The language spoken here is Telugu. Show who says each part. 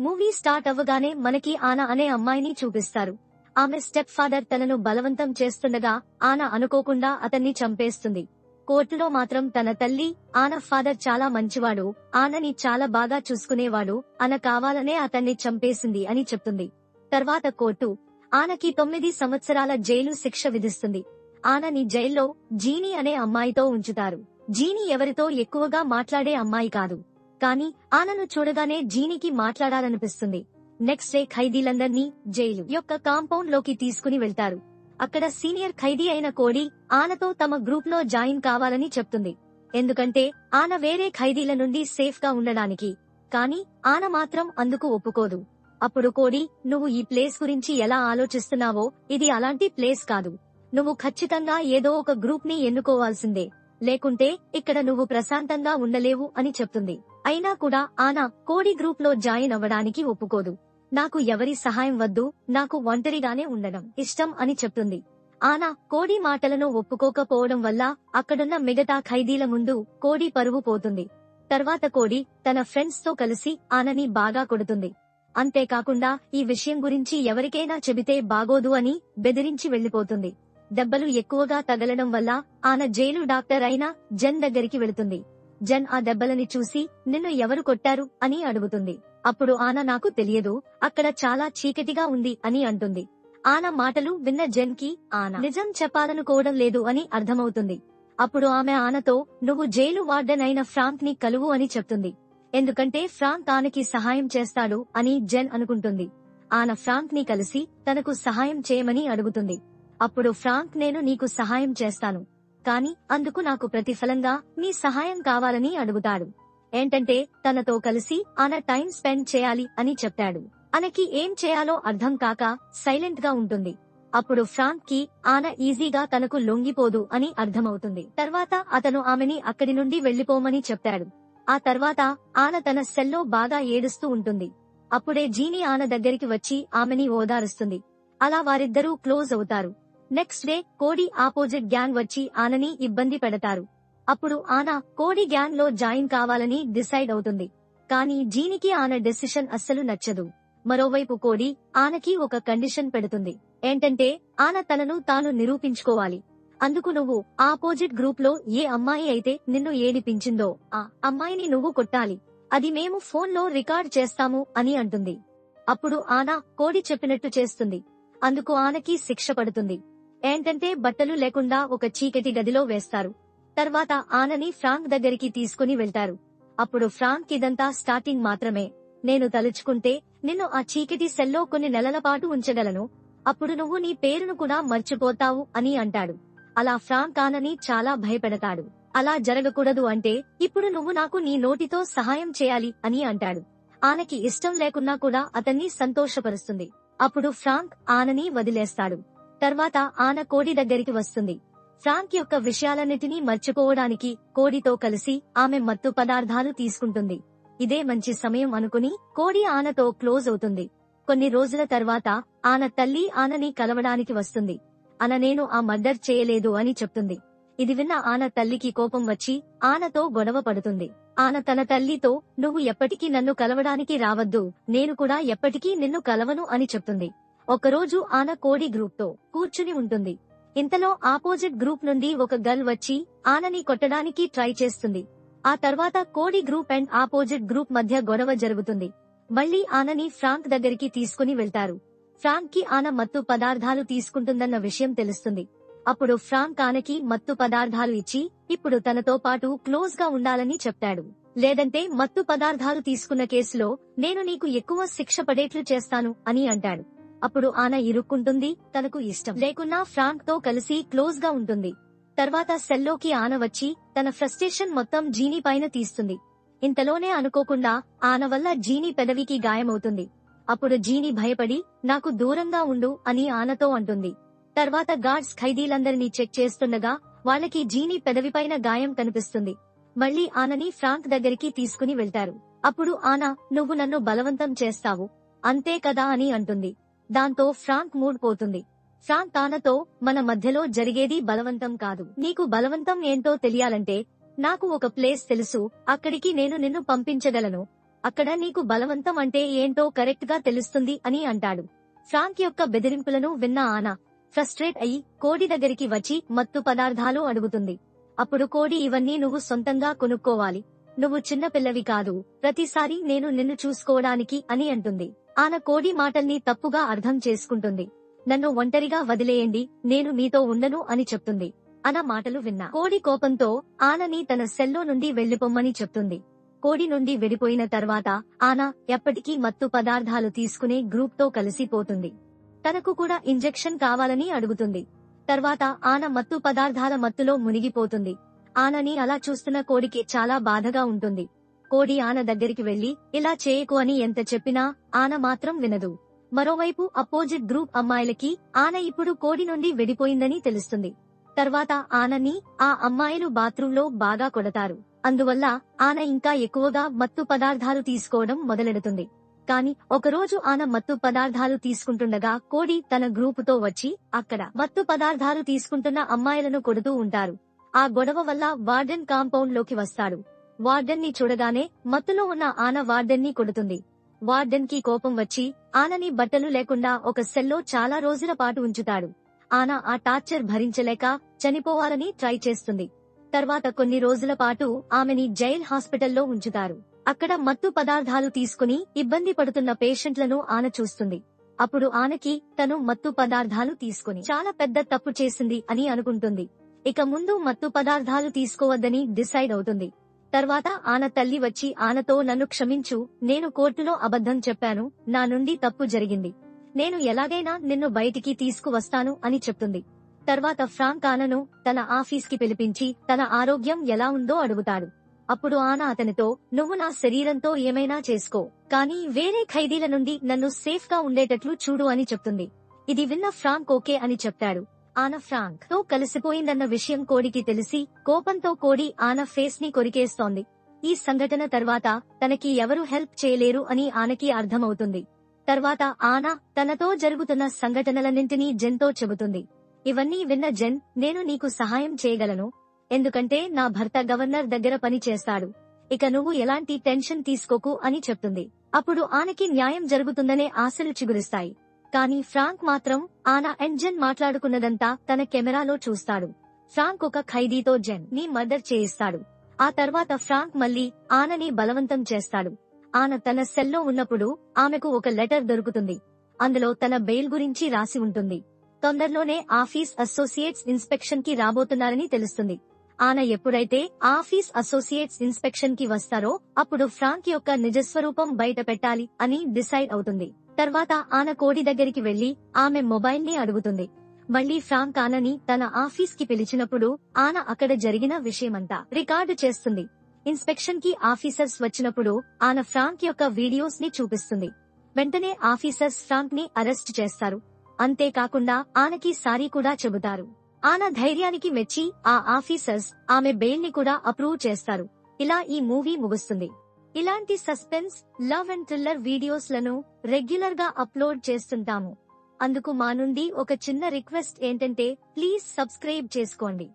Speaker 1: మూవీ స్టార్ట్ అవ్వగానే మనకి ఆన అనే అమ్మాయిని చూపిస్తారు. ఆమె స్టెప్ ఫాదర్ తనను బలవంతం చేస్తుండగా ఆన అనుకోకుండా అతన్ని చంపేస్తుంది. కోర్టులో మాత్రం తన తల్లి ఆన ఫాదర్ చాలా మంచివాడు ఆనని చాలా బాగా చూసుకునేవాడు ఆన కావాలనే అతన్ని చంపేసింది అని చెప్తుంది. తర్వాత కోర్టు ఆనకి తొమ్మిది సంవత్సరాల జైలు శిక్ష విధిస్తుంది. ఆనని జైల్లో జీని అనే అమ్మాయితో ఉంచుతారు. జీని ఎవరితో ఎక్కువగా మాట్లాడే అమ్మాయి కాదు. కానీ ఆనను చూడగానే జీనికి మాట్లాడాలనిపిస్తుంది. నెక్స్ట్ డే ఖైదీలందర్నీ జైలు యొక్క కాంపౌండ్లోకి తీసుకుని వెళ్తారు. అక్కడ సీనియర్ ఖైదీ అయిన కోడి ఆనతో తమ గ్రూప్లో జాయిన్ కావాలని చెప్తుంది. ఎందుకంటే ఆన వేరే ఖైదీల నుండి సేఫ్గా ఉండడానికి కానీ ఆన మాత్రం అందుకు ఒప్పుకోదు. అప్పుడు కోడి నువ్వు ఈ ప్లేస్ గురించి ఎలా ఆలోచిస్తున్నావో ఇది అలాంటి ప్లేస్ కాదు. నువ్వు ఖచ్చితంగా ఏదో ఒక గ్రూప్ని ఎన్నుకోవాల్సిందే. లేకుంటే ఇక్కడ నువ్వు ప్రశాంతంగా ఉండలేవు అని చెప్తుంది. అయినా కూడా ఆన కోడి గ్రూప్లో జాయిన్ అవ్వడానికి ఒప్పుకోదు. నాకు ఎవరి సహాయం వద్దు నాకు ఒంటరిగానే ఉండడం ఇష్టం అని చెప్తుంది. ఆనా కోడి మాటలను ఒప్పుకోకపోవడం వల్ల అక్కడున్న మిగతా ఖైదీల ముందు కోడి పరువు పోతుంది. తర్వాత కోడి తన ఫ్రెండ్స్తో కలిసి ఆనని బాగా కొడుతుంది. అంతేకాకుండా ఈ విషయం గురించి ఎవరికైనా చెబితే బాగోదు అని బెదిరించి వెళ్ళిపోతుంది దెబ్బలు ఎక్కువగా తగలడం వల్ల ఆన జైలు డాక్టర్ అయిన జన్ దగ్గరికి వెళుతుంది. జన్ ఆ దెబ్బలని చూసి నిన్ను ఎవరు కొట్టారు? అని అడుగుతుంది. అప్పుడు ఆన నాకు తెలియదు. అక్కడ చాలా చీకటిగా ఉంది అని అంటుంది. ఆన మాటలు విన్న జన్కి ఆన నిజం చెప్పాలనుకోవడం లేదు అని అర్థమవుతుంది. అప్పుడు ఆమె ఆనతో నువ్వు జైలు వార్డెన్ అయిన ఫ్రాంక్ని కలువు అని చెప్తుంది. ఎందుకంటే ఫ్రాంక్ ఆనకి సహాయం చేస్తాడు అని జెన్ అనుకుంటుంది. ఆన ఫ్రాంక్ని కలిసి తనకు సహాయం చేయమని అడుగుతుంది. అప్పుడు ఫ్రాంక్ నేను నీకు సహాయం చేస్తాను. కాని అందుకు నాకు ప్రతిఫలంగా నీ సహాయం కావాలని అడుగుతాడు. ఏంటంటే తనతో కలిసి ఆన టైం స్పెండ్ చేయాలి అని చెప్పాడు అనకి ఏం చేయాలో అర్థం కాక సైలెంట్గా ఉంటుంది. అప్పుడు ఫ్రాంక్కి ఆన ఈజీగా తనకు లొంగిపోదు అని అర్థమవుతుంది. తర్వాత అతను ఆమెని అక్కడి నుండి వెళ్ళిపోమని చెప్పాడు ఆ తర్వాత ఆన తన సెల్లో బాగా ఏడుస్తూ ఉంటుంది. అప్పుడే జీని ఆన దగ్గరికి వచ్చి ఆమెని ఓదారుస్తుంది. అలా వారిద్దరూ క్లోజ్ అవుతారు. నెక్స్ట్ డే కోడి ఆపోజిట్ గ్యాంగ్ వచ్చి ఆనని ఇబ్బంది పెడతారు. అప్పుడు ఆన కోడి గ్యాంగ్లో జాయిన్ కావాలని డిసైడ్ అవుతుంది. కానీ జీనికి ఆన డెసిషన్ అస్సలు నచ్చదు. మరోవైపు కోడి ఆనకి ఒక కండిషన్ పెడుతుంది. ఏంటంటే ఆన తనను తాను నిరూపించుకోవాలి. అందుకు నువ్వు ఆపోజిట్ గ్రూప్లో ఏ అమ్మాయి అయితే నిన్ను ఏడిపించిందో ఆ అమ్మాయిని నువ్వు కొట్టాలి. అది మేము ఫోన్లో రికార్డ్ చేస్తాము అని అంటుంది. అప్పుడు ఆన కోడి చెప్పినట్టు చేస్తుంది. అందుకు ఆనకి శిక్ష పడుతుంది. ఏంటంటే బట్టలు లేకుండా ఒక చీకటి గదిలో వేస్తారు. తర్వాత ఆనని ఫ్రాంక్ దగ్గరికి తీసుకుని వెళ్తారు. అప్పుడు ఫ్రాంక్ ఇదంతా స్టార్టింగ్ మాత్రమే. నేను తలుచుకుంటే నిన్ను ఆ చీకటి సెల్లో కొన్ని నెలల పాటు ఉంచగలను. అప్పుడు నువ్వు నీ పేరును కూడా మర్చిపోతావు అని అంటాడు. అలా ఫ్రాంక్ ఆనని చాలా భయపెడతాడు. అలా జరగకూడదు అంటే ఇప్పుడు నువ్వు నాకు నీ నోటితో సహాయం చేయాలి అని అంటాడు. ఆనకి ఇష్టం లేకున్నా కూడా అతన్ని సంతోషపరుస్తుంది. అప్పుడు ఫ్రాంక్ ఆనని వదిలేస్తాడు. తర్వాత ఆన కోడి దగ్గరికి వస్తుంది. ఫ్రాంక్ యొక్క విషయాలన్నిటినీ మర్చిపోవడానికి కోడితో కలిసి ఆమె మత్తు పదార్థాలు తీసుకుంటుంది. ఇదే మంచి సమయం అనుకుని కోడి ఆనతో క్లోజ్ అవుతుంది. కొన్ని రోజుల తర్వాత ఆన తల్లి ఆనని కలవడానికి వస్తుంది. అన నేను ఆ మర్డర్ చేయలేదు అని చెప్తుంది. ఇది విన్న ఆన తల్లికి కోపం వచ్చి ఆనతో గొడవ పడుతుంది. ఆన తన తల్లితో నువ్వు ఎప్పటికీ నన్ను కలవడానికి రావద్దు. నేను కూడా ఎప్పటికీ నిన్ను కలవను అని చెప్తుంది. ఒకరోజు ఆన కోడి గ్రూప్తో కూర్చుని ఉంటుంది. ఇంతలో ఆపోజిట్ గ్రూప్ నుండి ఒక గర్ల్ వచ్చి ఆనని కొట్టడానికి ట్రై చేస్తుంది. ఆ తర్వాత కోడి గ్రూప్ అండ్ ఆపోజిట్ గ్రూప్ మధ్య గొడవ జరుగుతుంది. మళ్ళీ ఆనని ఫ్రాంక్ దగ్గరికి తీసుకుని వెళ్తారు. ఫ్రాంక్కి ఆన మత్తు పదార్థాలు తీసుకుంటుందన్న విషయం తెలుస్తుంది. అప్పుడు ఫ్రాంక్ ఆనకి మత్తు పదార్థాలు ఇచ్చి ఇప్పుడు తనతో పాటు క్లోజ్గా ఉండాలని చెప్తాడు. లేదంటే మత్తు పదార్థాలు తీసుకున్న కేసులో నేను నీకు ఎక్కువ శిక్ష పడేట్లు చేస్తాను అని అంటాడు. అప్పుడు ఆన ఇరుక్కుంటుంది తనకు ఇష్టం. లేకున్నా ఫ్రాంక్తో కలిసి క్లోజ్గా ఉంటుంది. తర్వాత సెల్లోకి ఆన వచ్చి తన ఫ్రస్ట్రేషన్ మొత్తం జీనీ పైన తీస్తుంది. ఇంతలోనే అనుకోకుండా ఆన వల్ల జీనీ పెదవికి గాయమవుతుంది. అప్పుడు జీని భయపడి నాకు దూరంగా ఉండు అని ఆనతో అంటుంది. తర్వాత గార్డ్స్ ఖైదీలందరినీ చెక్ చేస్తుండగా వాళ్ళకి జీని పెదవిపైన గాయం కనిపిస్తుంది. మళ్ళీ ఆనని ఫ్రాంక్ దగ్గరికి తీసుకుని వెళ్తారు. అప్పుడు ఆన నువ్వు నన్ను బలవంతం చేస్తావు. అంతే కదా అని అంటుంది. దాంతో ఫ్రాంక్ మూడ్ పోతుంది. ఫ్రాంక్ ఆనతో మన మధ్యలో జరిగేది బలవంతం కాదు. నీకు బలవంతం ఏంటో తెలియాలంటే నాకు ఒక ప్లేస్ తెలుసు అక్కడికి నేను నిన్ను పంపించగలను. అక్కడ నీకు బలవంతం అంటే ఏంటో కరెక్ట్గా తెలుస్తుంది అని అంటాడు. ఫ్రాంక్ యొక్క బెదిరింపులను విన్న ఆనా ఫ్రస్ట్రేట్ అయి కోడి దగ్గరికి వచ్చి మత్తు పదార్థాలు అడుగుతుంది. అప్పుడు కోడి ఇవన్నీ నువ్వు సొంతంగా కొనుక్కోవాలి. నువ్వు చిన్న పిల్లవి కాదు ప్రతిసారి నేను నిన్ను చూసుకోవడానికి అని అంటుంది. ఆన కోడి మాటల్ని తప్పుగా అర్థం చేసుకుంటుంది. నన్ను ఒంటరిగా వదిలేయండి నేను మీతో ఉండను అని చెప్తుంది. అన మాటలు విన్నా. కోడి కోపంతో ఆనని తన సెల్లో నుండి వెళ్ళిపోమ్మని చెప్తుంది. కోడి నుండి వెడిపోయిన తర్వాత ఆన ఎప్పటికీ మత్తు పదార్థాలు తీసుకునే గ్రూప్తో కలిసిపోతుంది తనకు కూడా ఇంజెక్షన్ కావాలని అడుగుతుంది. తర్వాత ఆన మత్తు పదార్థాల మత్తులో మునిగిపోతుంది. ఆనని అలా చూస్తున్న కోడికి చాలా బాధగా ఉంటుంది. కోడి ఆన దగ్గరికి వెళ్ళి ఇలా చేయకు అని ఎంత చెప్పినా ఆన మాత్రం వినదు. మరోవైపు అపోజిట్ గ్రూప్ అమ్మాయిలకి ఆన ఇప్పుడు కోడి నుండి వెడిపోయిందని తెలుస్తుంది. తర్వాత ఆనని ఆ అమ్మాయిలు బాత్రూంలో బాగా కొడతారు. అందువల్ల ఆన ఇంకా ఎక్కువగా మత్తు పదార్థాలు తీసుకోవడం మొదలెడుతుంది. కాని ఒకరోజు ఆన మత్తు పదార్థాలు తీసుకుంటుండగా కోడి తన గ్రూపుతో వచ్చి అక్కడ మత్తు పదార్థాలు తీసుకుంటున్న అమ్మాయిలను కొడుతూ ఉంటారు. ఆ గొడవ వల్ల వార్డెన్ కాంపౌండ్లోకి వస్తాడు. వార్డెన్ని చూడగానే మత్తులో ఉన్న ఆన వార్డెన్ని కొడుతుంది. వార్డెన్కి కోపం వచ్చి ఆనని బట్టలు లేకుండా ఒక సెల్లో చాలా రోజుల పాటు ఉంచుతాడు. ఆన ఆ టార్చర్ భరించలేక చనిపోవాలని ట్రై చేస్తుంది. తర్వాత కొన్ని రోజుల పాటు ఆమెని జైల్ హాస్పిటల్లో ఉంచుతారు. అక్కడ మత్తు పదార్థాలు తీసుకుని ఇబ్బంది పడుతున్న పేషెంట్లను ఆన చూస్తుంది. అప్పుడు ఆనకి తను మత్తు పదార్థాలు తీసుకుని చాలా పెద్ద తప్పు చేసింది అని అనుకుంటుంది. ఇక ముందు మత్తు పదార్థాలు తీసుకోవద్దని డిసైడ్ అవుతుంది. తర్వాత ఆన తల్లి వచ్చి ఆనతో నన్ను క్షమించు నేను కోర్టులో అబద్ధం చెప్పాను నా నుండి తప్పు జరిగింది. నేను ఎలాగైనా నిన్ను బయటికి తీసుకువస్తాను అని చెప్తుంది. తర్వాత ఫ్రాంక్ ఆనను తన ఆఫీస్కి పిలిపించి తన ఆరోగ్యం ఎలా ఉందో అడుగుతాడు. అప్పుడు ఆన అతనితో నువ్వు నా శరీరంతో ఏమైనా చేసుకో కానీ వేరే ఖైదీల నుండి నన్ను సేఫ్గా ఉండేటట్లు చూడు అని చెప్తుంది. ఇది విన్న ఫ్రాంక్ ఓకే అని చెప్తాడు. ఆన ఫ్రాంక్తో కలిసిపోయిందన్న విషయం కోడికి తెలిసి కోపంతో కోడి ఆన ఫేస్ని కొరికేస్తోంది. ఈ సంఘటన తర్వాత తనకి ఎవరు హెల్ప్ చేయలేరు అని ఆనకి అర్థమవుతుంది. తర్వాత ఆన తనతో జరుగుతున్న సంఘటనలన్నింటినీ జెన్తో చెబుతుంది. ఇవన్నీ విన్న జెన్ నేను నీకు సహాయం చేయగలను. ఎందుకంటే నా భర్త గవర్నర్ దగ్గర పని చేస్తాడు. ఇక నువ్వు ఎలాంటి టెన్షన్ తీసుకోకు అని చెప్తుంది. అప్పుడు ఆనకి న్యాయం జరుగుతుందనే ఆశలు చిగురిస్తాయి. కానీ ఫ్రాంక్ మాత్రం ఆనా అండ్ జెన్ మాట్లాడుకున్నదంతా తన కెమెరాలో చూస్తాడు. ఫ్రాంక్ ఒక ఖైదీతో జెన్ని మర్డర్ చేయిస్తాడు. ఆ తర్వాత ఫ్రాంక్ మళ్ళీ ఆనని బలవంతం చేస్తాడు. ఆన తన సెల్లో ఉన్నప్పుడు ఆమెకు ఒక లెటర్ దొరుకుతుంది. అందులో తన బెయిల్ గురించి రాసి ఉంటుంది. తొందరలోనే ఆఫీస్ అసోసియేట్స్ ఇన్స్పెక్షన్కి రాబోతున్నారని తెలుస్తుంది. ఆన ఎప్పుడైతే ఆఫీస్ అసోసియేట్స్ ఇన్స్పెక్షన్కి వస్తారో అప్పుడు ఫ్రాంక్ యొక్క నిజస్వరూపం బయట పెట్టాలి అని డిసైడ్ అవుతుంది. తర్వాత ఆన కోడి దగ్గరికి వెళ్ళి ఆమె మొబైల్ని అడుగుతుంది. మళ్ళీ ఫ్రాంక్ ఆనని తన ఆఫీస్కి పిలిచినప్పుడు ఆన అక్కడ జరిగిన విషయమంతా రికార్డు చేస్తుంది. ఇన్స్పెక్షన్కి ఆఫీసర్స్ వచ్చినప్పుడు ఆన ఫ్రాంక్ యొక్క వీడియోస్ని చూపిస్తుంది. వెంటనే ఆఫీసర్స్ ఫ్రాంక్ని అరెస్ట్ చేస్తారు. అంతేకాకుండా ఆనకి సారీ కూడా చెబుతారు. ఆన ధైర్యానికి మెచ్చి ఆ ఆఫీసర్స్ ఆమె బెయిల్ని కూడా అప్రూవ్ చేస్తారు. ఇలా ఈ మూవీ ముగుస్తుంది. ఇలాంటి సస్పెన్స్ లవ్ అండ్ థ్రిల్లర్ వీడియోస్లను రెగ్యులర్గా అప్లోడ్ చేస్తుంటాము. అందుకు మా నుండి ఒక చిన్న రిక్వెస్ట్ ఏంటంటే ప్లీజ్ సబ్స్క్రైబ్ చేసుకోండి.